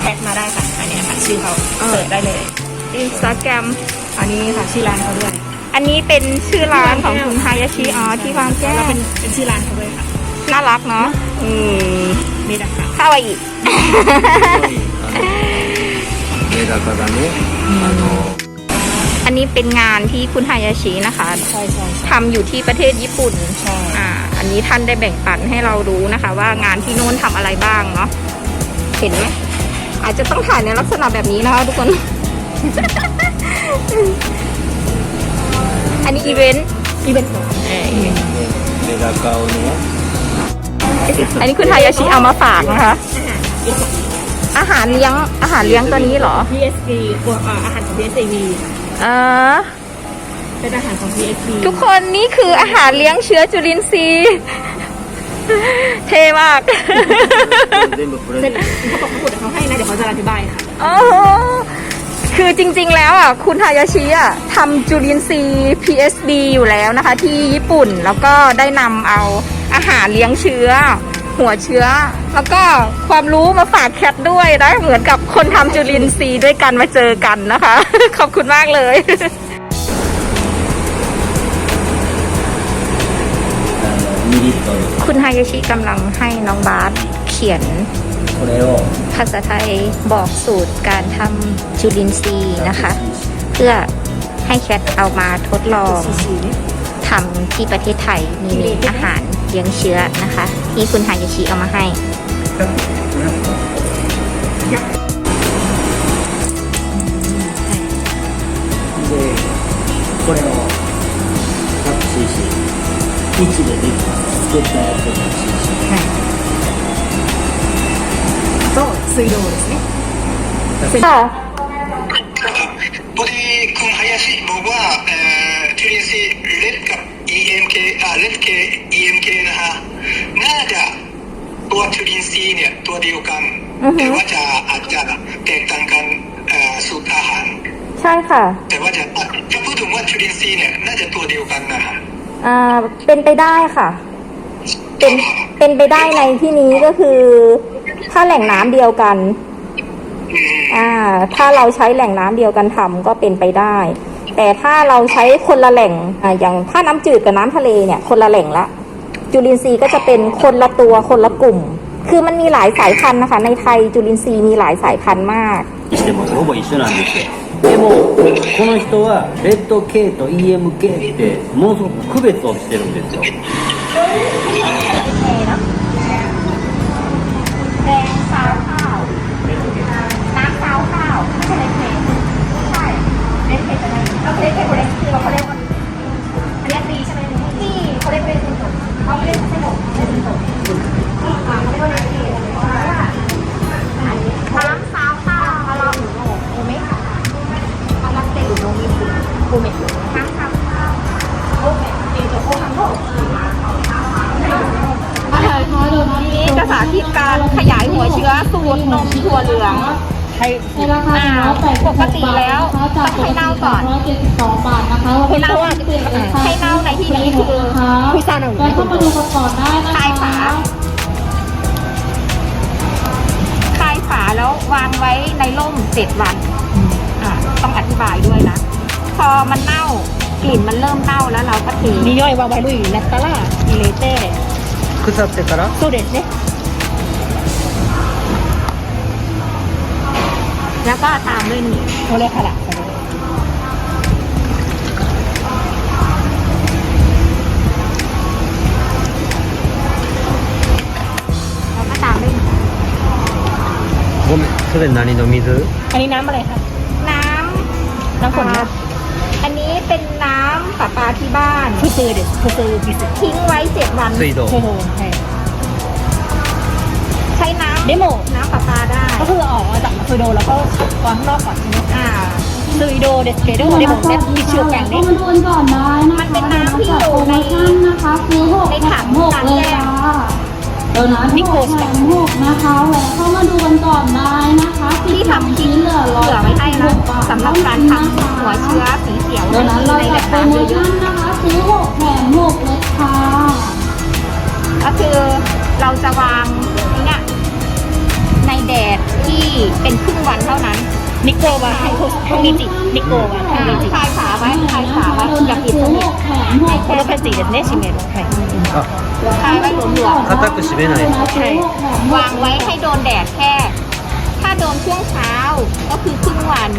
แท็กมาได้ค่ะอันเนี้ยค่ะชื่อเขาเสิร์ชได้เลย อินสตาแกรม อันนี้ค่ะชื่อร้านเขาด้วยอันนี้เป็นชื่อร้านของคุณฮายาชิอ๋อที่บางแก้วแล้วเป็นเป็นชื่อร้านเขาด้วยค่ะน่ารักเนาะอืมมีดักค่ะข้าวอีกมีดักกระนี้อันนี้เป็นงานที่คุณฮายาชินะคะใช่ใช่ทำอยู่ที่ประเทศญี่ปุ่นใช่อ่าอันนี้ท่านได้แบ่งปันให้เรารู้นะคะ ว่างานที่โน้นทำอะไรบ้างเนาะเห็นไหมอาจจะต้องถ่ายในลักษณะแบบนี้นะคะทุกคน อันนี้อีเวนต์อีเวนต์เดลาเกาเนี้ยอันนี้คุณทายาชิเอามาฝากนะคะ อาหารเลี้ยงอาหารเลี้ยงตัวนี้เหรอ PSV ตัวเอ่ออาหารของ PSV เออเป็นอาหารของ PSV ทุกคนนี่คืออาหารเลี้ยงเชื้อจุลินทรีย์ เทมากเส้นเขาบอกเขาพูดแต่เขาให้นะ เดี๋ยวเขาจะอธิบายค่ะ คือจริงๆแล้วอะคุณฮายาชิอะทำจุลินทรีย์ PSB อยู่แล้วนะคะ ที่ญี่ปุ่นแล้วก็ได้นำเอาอาหารเลี้ยงเชื้อ หัวเชื้อ แล้วก็ความรู้มาฝากแคทด้วยได้เหมือนกับคนทำจุลินทรีย์ด้วยกันมาเจอกันนะคะ ขอบคุณมากเลยคุณฮายาชิกำลังให้น้องบาสเขียน これを ภาษาไทยบอกสูตรการทำจุลินทรีย์นะคะ เพื่อให้แคทเอามาทดลอง สีสี ทำที่ประเทศไทยมีอาหารเลี้ยงเชื้อนะคะ ที่คุณฮายาชิเอามาให้ でこれを 100cc 1でできた作ったやつが 100cc 水道ですね ค่ะ พอดีคุณฮายาชิบอกว่าเอ่อจุลินทรีย์เลดกับ EMK อ่าเลด K EMK นะฮะน่าจะตัวจุลินทรีย์เนี่ยตัวเดียวกัน อือฮึ แต่ว่าจะอาจจะแตกต่างกันเอ่อสูตรอาหาร ใช่ค่ะ แต่ว่าจะถ้าพูดถึงว่าจุลินทรีย์เนี่ยน่าจะตัวเดียวกันนะฮะ อ่าเป็นไปได้ค่ะ เป็นเป็นไปได้ในที่นี้ก็คือ ถ้าแหล่งน้ำเดียวกัน อืม อ่า ถ้าเราใช้แหล่งน้ำเดียวกันทำก็เป็นไปได้ แต่ถ้าเราใช้คนละแหล่งอ่าอย่างถ้าน้ำจืดกับน้ำทะเลเนี่ย คนละแหล่งละ จุลินทรีย์ก็จะเป็นคนละตัวคนละกลุ่ม คือมันมีหลายสายพันธุ์นะคะ ในไทยจุลินทรีย์มีหลายสายพันธุ์มาก にしてもほぼ一緒なんですよでもこの人はレッド K と EMK ってものすごく区別をしてるんですよ จะสาธิตการขยายหัวเชื้อสูตรนมถั่วเหลืองให้ในราคาอ่าปกติแล้วต้องให้เน่าก่อน172บาทนะคะให้เน่าอะให้เน่าในที่นี้คือคุยซาหนึ่งแล้วเข้ามาดูกันก่อนได้นะคะคลายฝาคลายฝาแล้ววางไว้ในร่มเจ็ดวันอ่าต้องอธิบายด้วยนะ พอมันเน่ากลิ่นมันเริ่มเน่าแล้วเราก็เทนิย่อยวางไว้ลุยนัตตาล่าอิเลเต้ 腐ってから โซเดสเนี่ย แล้วก็ตามด้วยนี่ โอเลคาระ แล้วก็ตามด้วยนี่ ごめんそれ何の水 อันนี้น้ำอะไรคะ น้ำ น้ำฝน อ่าอันนี้ เป็นน้ำประปาที่บ้านคือเด็ดคื때그때 비 슷. ทิ้งไว้เจ็ดวัน水道그래 서. ใช้น้ำเดโมน้ำประปาได้ ก็คือออกมาจากซุยโดแล้วก็วอนข้างนอกก่อนใช่ไหมอ่า ซุยโดเดสเปโดเดมอนเดสมีเชือกแกงเนี่ยมันโดนก่อนได้นะมันเป็นน้ำที่อยู่ในโปทั้นนะคะซื้อหกในถังหกเลยค่ะเดี๋ยวนะนิโกสแกงหกนะคะแวะเข้า กันก่อนได้นะคะ ที่ทำทิ้ง เหลือร้อย เผื่อไว้ให้นะ บาท สำหรับการทำหัวเชื้อสีเขียว โดนัทเรา ในแห จั ล่ ด ง โปร น้ำ โม เย ชั่ อะ นนะคะซื้อหกแถมหกเลยค่ะ ๆก็คือเราจะวางไอ้เนี่ยในแดดที่เป็นครึ่งวันเท่านั้น ニコはコミュニティニコはコミュニティ คลายขาไว้คลายขาไว้อย่าปิดสนิท このページですね閉めるはい คลายไว้หลวม 硬く締めないと ๆวางไว้ให้โดนแดดแค่ ถ้าโดนช่วงเช้าก็คือครึ่งวัน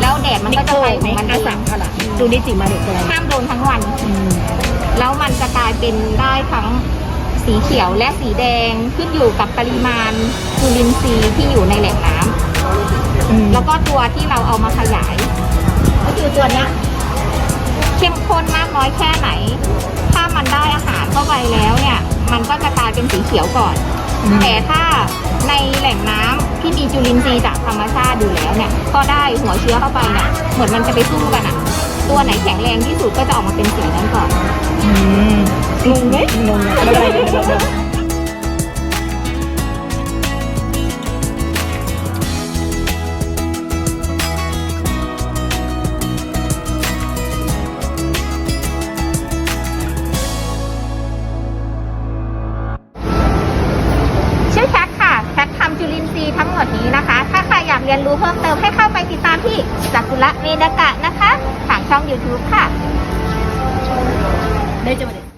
แล้วแดดมันก็จะไปของมันเองดูนิจิมาเด็กเลยห้ามโดนทั้งวัน แล้วมันจะกลายเป็นได้ทั้งสีเขียวและสีแดงขึ้นอยู่กับปริมาณจุลินทรีย์ที่อยู่ในแหล่งน้ำแล้วก็ตัวที่เราเอามาขยาย ก็คือตัวนี้เข้มข้นมากน้อยแค่ไหน ถ้ามันได้อาหารเข้าไปแล้วเนี่ย มันก็จะกลายเป็นสีเขียวก่อน แต่ถ้าในแหล่งน้ำที่มีจุลินทรีย์จากธรรมชาติอยู่แล้วเนี่ย ก็ได้หัวเชื้อเข้าไปเนี่ยเหมือนมันจะไปสู้กันอะตัวไหนแข็งแรงที่สุดก็จะออกมาเป็นสีนั้นก่อนงงไหมงงอะไร หมดนี้นะคะ ถ้าใครอยากเรียนรู้เพิ่มเติมให้เข้าไปติดตามที่จักุระเมดากะนะคะ ทางช่อง YouTube ค่ะได้จังเลย